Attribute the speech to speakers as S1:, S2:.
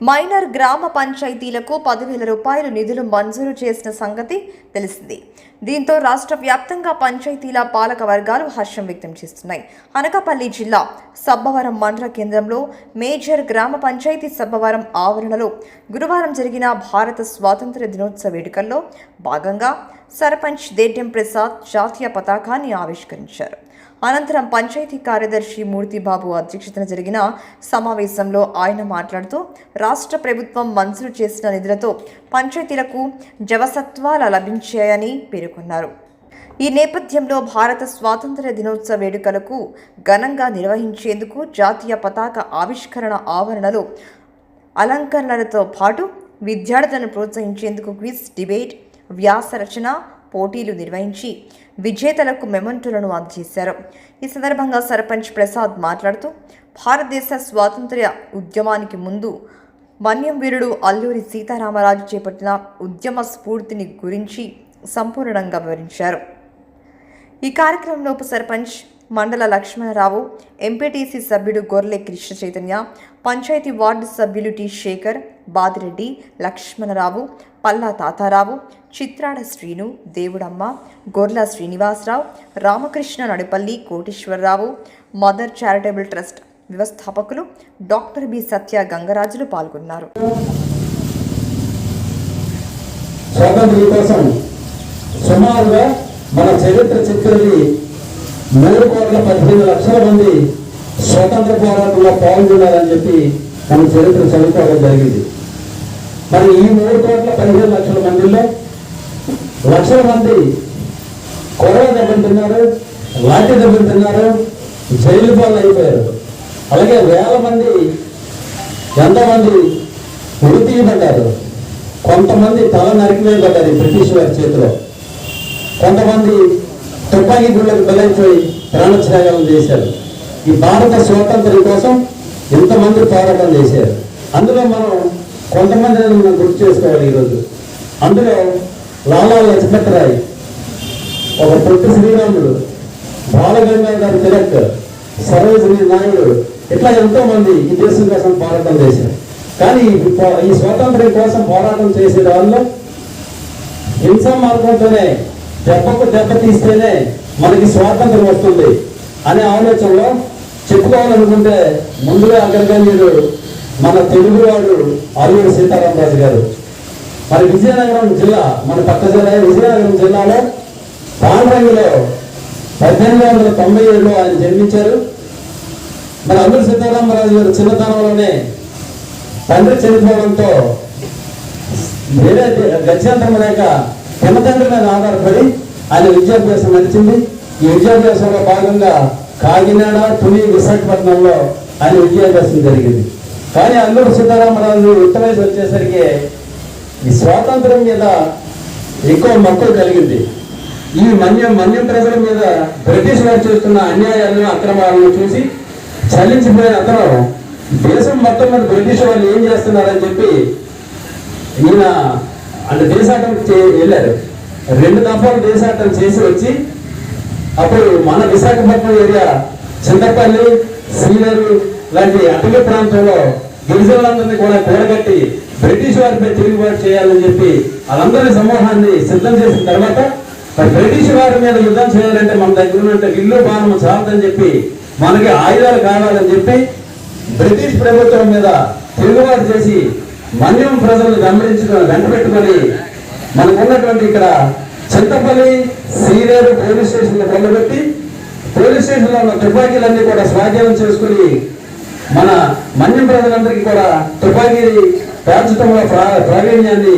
S1: Minor గ్రామ పంచాయతీలకు పదివేల రూపాయలు నిధులు మంజూరు చేసిన సంగతి తెలిసింది. దీంతో రాష్ట్ర వ్యాప్తంగా పంచాయతీల పాలక వర్గాలు హర్షం వ్యక్తం చేస్తున్నాయి. అనకాపల్లి జిల్లా సబ్బవరం మండల కేంద్రంలో మేజర్ గ్రామ పంచాయతీ సబ్బవరం ఆవరణలో గురువారం జరిగిన భారత స్వాతంత్ర దినోత్సవ వేడుకల్లో భాగంగా సర్పంచ్ దేడ్యం ప్రసాద్ జాతీయ పతాకాన్ని ఆవిష్కరించారు. అనంతరం పంచాయతీ కార్యదర్శి మూర్తిబాబు అధ్యక్షతన జరిగిన సమావేశంలో ఆయన మాట్లాడుతూ రాష్ట్ర ప్రభుత్వం మంజూరు చేసిన నిధులతో పంచాయతీలకు జవసత్వాలు లభించాయని పేర్కొన్నారు. ఈ నేపథ్యంలో భారత స్వాతంత్ర్య దినోత్సవ వేడుకలకు ఘనంగా నిర్వహించేందుకు జాతీయ పతాక ఆవిష్కరణ ఆవరణలో అలంకరణలతో పాటు విద్యార్థులను ప్రోత్సహించేందుకు క్విజ్ డిబేట్ వ్యాస రచన పోటీలు నిర్వహించి విజేతలకు మెమంటులను అందజేశారు. ఈ సందర్భంగా సర్పంచ్ ప్రసాద్ మాట్లాడుతూ భారతదేశ స్వాతంత్ర్య ఉద్యమానికి ముందు మన్యం వీరుడు అల్లూరి సీతారామరాజు చేపట్టిన ఉద్యమ స్ఫూర్తిని గురించి సంపూర్ణంగా వివరించారు. ఈ కార్యక్రమంలో సర్పంచ్ మండల లక్ష్మణరావు ఎంపీటీసీ సభ్యుడు గొర్లె కృష్ణ చైతన్య పంచాయతీ వార్డు సభ్యులు T Shekhar Badireddy Lakshmanarao Palla Tatarao Chitrada Srinu Devudamma Gorla Srinivasarao Ramakrishna Nadupalli Koteswararao mother charitable trust వ్యవస్థాపకులు డాక్టర్ బి సత్య గంగరాజులు పాల్గొన్నారు.
S2: సుమారుగా మన చరిత్ర చిత్రది మూడు కోట్ల పదిహేను లక్షల మంది స్వతంత్ర పోరాటంలో పాల్గొన్నారని చెప్పి మన చరిత్ర చదువుకోవడం జరిగింది. మరి ఈ మూడు కోట్ల పదిహేను లక్షల మందిలో లక్షల మంది కొరవ దెబ్బతిన్నారు లాఠీ దెబ్బతిన్నారు జైలు పాలు అయిపోయారు. అలాగే వేల మంది ఎంతమంది ఉరి తీయబడ్డారు. కొంతమంది తల నరికివేయబడ్డారు ఈ బ్రిటిష్ వారి చేతిలో. కొంతమంది తుపాకీ గుళ్ళకు బలైపోయి ప్రాణత్యాగాలు చేశారు. ఈ భారత స్వాతంత్రం కోసం ఎంతమంది పోరాటం చేశారు. అందులో మనం కొంతమంది మనం గుర్తు చేసుకోవాలి ఈరోజు. అందులో లాలా లజపత్ రాయ్? ఒక పొట్టి శ్రీరాముడు బాలగంగాధర్ తిలక్ సరోజిని నాయుడు ఇట్లా ఎంతో మంది ఈ దేశం కోసం పోరాటం చేశారు. కానీ ఈ స్వాతంత్ర్యం కోసం పోరాటం చేసే వాళ్ళు హింసా మార్గంతోనే దెబ్బకు దెబ్బ తీస్తేనే మనకి స్వాతంత్రం వస్తుంది అనే ఆలోచనలో చెప్పుకోవాలనుకుంటే ముందుగా అగ్రగణ్యుడు మన తెలుగువాడు అల్లూరి సీతారామరాజు గారు మరి విజయనగరం జిల్లా మన పక్క జిల్లా విజయనగరం జిల్లాలో పాండ్రంగిలో పద్దెనిమిది వందల తొంభై ఏడులో ఆయన జన్మించారు. మరి అమీర్ సీతారామరాజు గారు చిన్నతనంలోనే తండ్రి చనిపోవడంతో వేరే గత్యంతరం లేక పినతండ్రి మీద ఆధారపడి ఆయన విద్యాభ్యాసం నడిచింది. ఈ విద్యాభ్యాసంలో భాగంగా కాకినాడ తుని విశాఖపట్నంలో ఆయన విద్యాభ్యాసం జరిగింది. కానీ అల్లూరు సీతారామరాజు యుక్త వయసు వచ్చేసరికి ఈ స్వాతంత్రం మీద ఎక్కువ మక్కువ కలిగింది. ఈ మన్యం మన్యం ప్రజల మీద బ్రిటిష్ వారు చేస్తున్న అన్యాయాలను అక్రమాలను చూసి చలించిపోయిన అతను దేశం మొత్తం మీద బ్రిటిష్ వాళ్ళు ఏం చేస్తున్నారని చెప్పి ఈయన అంటే దేశాటం చే- వెళ్ళారు. రెండు దఫాలు దేశాటం చేసి వచ్చి అప్పుడు మన విశాఖపట్నం ఏరియా చింతపల్లి సీలేరు లాంటి అటవీ ప్రాంతంలో గిరిజనులందరినీ కూడా కూడగట్టి బ్రిటిష్ వారిపై తిరుగుబాటు చేయాలని చెప్పి వాళ్ళందరి సమూహాన్ని సిద్ధం చేసిన తర్వాత మరి బ్రిటిష్ వారి మీద యుద్ధం చేయాలంటే మన దగ్గర ఉన్నట్టు ఇల్లు బాణం చాలదని చెప్పి మనకి ఆయుధాలు కావాలని చెప్పి బ్రిటిష్ ప్రభుత్వం మీద తిరుగుబాటు చేసి మన్యం ప్రజలను గమనించుకుని వెంటబెట్టుకొని మనకున్నటువంటి మనకు ఇక్కడ చింతపల్లి సీలేరు పోలీస్ స్టేషన్ కొండబెట్టి పోలీస్ స్టేషన్లో ఉన్న తుపాకీలన్నీ కూడా స్వాధీనం చేసుకుని మన మన్యం ప్రజలందరికీ కూడా తుపాకీ పేర్చడంలో ప్రావీణ్యాన్ని